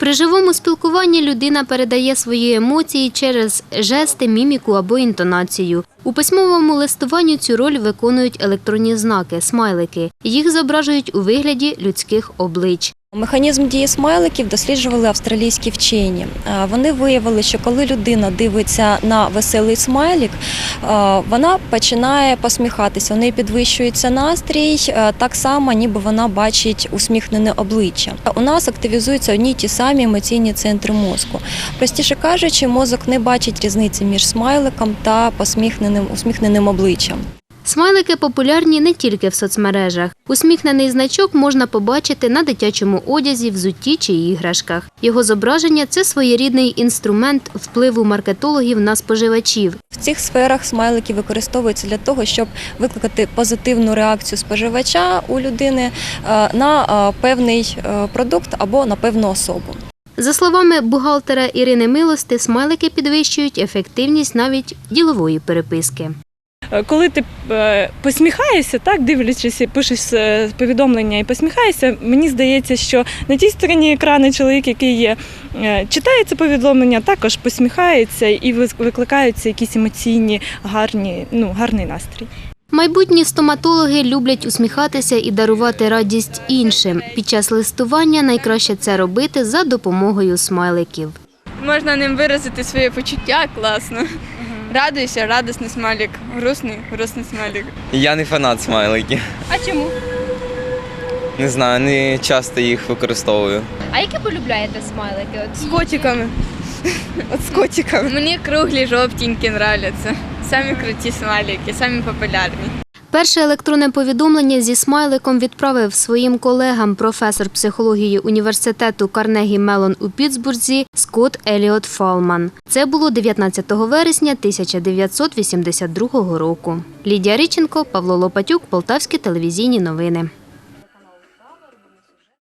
При живому спілкуванні людина передає свої емоції через жести, міміку або інтонацію. У письмовому листуванні цю роль виконують електронні знаки, смайлики. Їх зображують у вигляді людських облич. Механізм дії смайликів досліджували австралійські вчені. Вони виявили, що коли людина дивиться на веселий смайлик, вона починає посміхатися. У неї підвищується настрій, так само, ніби вона бачить усміхнене обличчя. У нас активізуються одні й ті самі емоційні центри мозку. Простіше кажучи, мозок не бачить різниці між смайликом та посміхненим усміхненим обличчям. Смайлики популярні не тільки в соцмережах. Усміхнений значок можна побачити на дитячому одязі, взутті чи іграшках. Його зображення це своєрідний інструмент впливу маркетологів на споживачів. В цих сферах смайлики використовуються для того, щоб викликати позитивну реакцію споживача у людини е, на е, певний е, продукт або на певну особу. За словами бухгалтера Ірини Милости, смайлики підвищують ефективність навіть ділової переписки. Е, Коли ти е, посміхаєшся, так дивлячись, пишеш е, повідомлення і посміхаєшся, мені здається, що на тій стороні екрану чоловік, який є, читає це повідомлення, також посміхається і викликаються якісь емоційні, гарні, ну гарний настрій. Майбутні стоматологи люблять усміхатися і дарувати радість іншим. Під час листування найкраще це робити за допомогою смайликів. Можна ним виразити своє почуття класно. Радуйся, радісний смайлик, грустний, грустний смайлик. Я не фанат смайликів. А чому? Не знаю, не часто їх використовую. А які полюбляєте смайлики? От З котиками. От з котиками. Мені круглі жовтенькі нравляться. Самі круті смайлики, самі популярні. Перше електронне повідомлення зі смайликом відправив своїм колегам професор психології університету Карнегі Мелон у Пітсбурзі Скотт Еліот Фалман. Це було 19 вересня 1982 року. Лідія Риченко, Павло Лопатюк, Полтавські телевізійні новини.